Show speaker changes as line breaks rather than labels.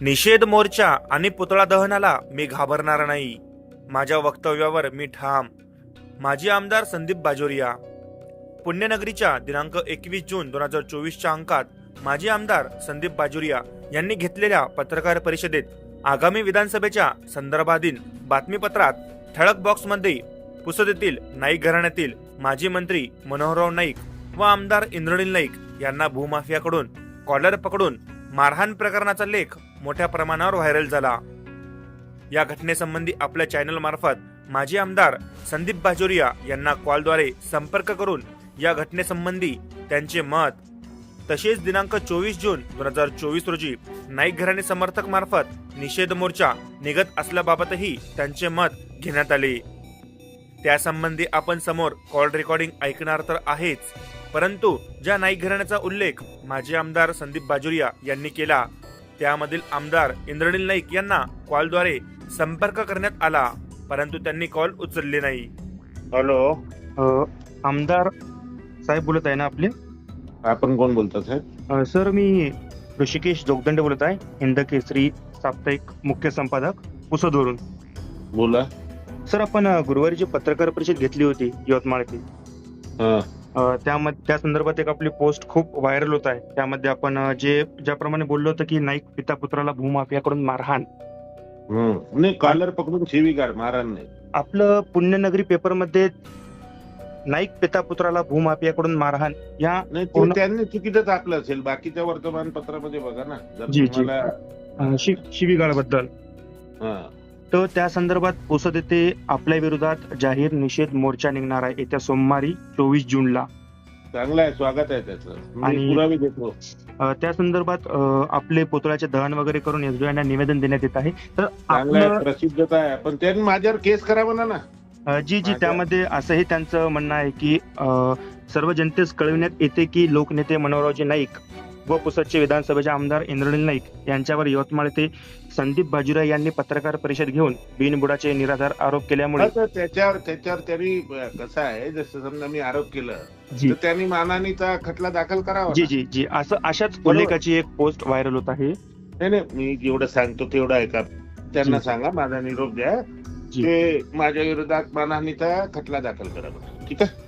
निषेध मोर्चा आणि पुतळा दहनाला मी घाबरणार नाही. माझ्या वक्तव्यावर मी ठाम. माजी आमदार संदीप बाजोरिया. पुण्यनगरीच्या दिनांक एकवीस जून दोन हजार चोवीसच्या अंकात माजी आमदार संदीप बाजोरिया यांनी घेतलेल्या पत्रकार परिषदेत आगामी विधानसभेच्या संदर्भातील बातमीपत्रात ठळक बॉक्समध्ये पुसदेतील नाईक घराण्यातील माजी मंत्री मनोहरराव नाईक व आमदार इंद्रनील नाईक यांना भूमाफियाकडून कॉलर पकडून मारहाण प्रकरणाचा लेख मोठ्या प्रमाणावर व्हायरल झाला. या घटनेसंबंधी आपल्या चॅनल मार्फत माजी आमदार संदीप बाजोरिया यांना कॉलद्वारे संपर्क करून या घटनेसंबंधी त्यांचे मत. तसेच दिनांक चोवीस जून दोन हजार चोवीस रोजी नाईक घराणे समर्थक मार्फत निषेध मोर्चा निघत असल्याबाबतही त्यांचे मत घेण्यात आले. त्यासंबंधी आपण समोर कॉल रेकॉर्डिंग ऐकणार तर आहेच परंतु ज्या नाईक घराण्याचा उल्लेख माजी आमदार संदीप बाजुरिया यांनी केला त्यामधील आमदार इंद्रनील नाईक यांना कॉलद्वारे संपर्क करण्यात आला परंतु त्यांनी कॉल उचलले नाही.
हॅलो.
अ, आमदार साहेब बोलत आहे ना आपले?
आपण कोण बोलतात साहेब?
अ, सर मी ऋषिकेश जोगदंडे बोलत आहे हिंद केसरी साप्ताहिक मुख्य संपादक पुसदवरून.
बोला.
सर आपण अ, गुरुवारी जी पत्रकार परिषद घेतली होती यवतमाळ येथे
हा.
त्यामध्ये त्या संदर्भात एक आपली पोस्ट खूप व्हायरल होत आहे. त्यामध्ये आपण जे ज्याप्रमाणे बोललो होतं की नाईक पिता पुत्राला भूमाफियाकडून मारहाण.
नाही कॉलर पकडून शिवीगाळ मारान नाही.
आपलं पुण्यनगरी पेपरमध्ये नाईक पिता पुत्राला भूमाफियाकडून मारहाण या
त्यांनी चुकीचं टाकलं असेल. बाकीच्या वर्तमानपत्रामध्ये बघा ना
शिवीगाळबद्दल.
हा.
तर त्या संदर्भात पुसद येथे आपल्या विरोधात जाहीर निषेध मोर्चा निघणार आहे येत्या सोमवारी चोवीस जूनला.
चांगलं आहे स्वागत आहे त्याचं.
आणि-
देतो.
त्या संदर्भात आपले पुतळ्याचे दहन वगैरे करून एसबीआयला निवेदन देण्यात येत आहे. तर
चांगलं प्रसिद्धता आहे. पण त्यांनी माझ्यावर केस करा म्हणा ना?
जी जी त्यामध्ये असंही त्यांचं म्हणणं आहे की सर्व जनतेस कळविण्यात येते की लोकनेते मनोहररावजी नाईक व पुसदचे विधानसभेचे आमदार इंद्रनील नाईक यांच्यावर यवतमाळ येथे संदीप बाजुरा यांनी पत्रकार परिषद घेऊन बिनबुडाचे निराधार आरोप केल्यामुळे
त्याच्यावर त्याच्यावर त्यांनी कसं आहे जसं समजा मी आरोप केलं तर त्यांनी मानानीचा खटला दाखल करावा
जी. जी जी असं अशाच. उल्लेखाची एक पोस्ट व्हायरल होत आहे
नाही नाही मी जेवढं सांगतो तेवढं ऐका त्यांना. सांगा माझा निरोप द्या
जी.
ते माझ्या विरोधात मानहानीचा खटला दाखल करा. ठीक आहे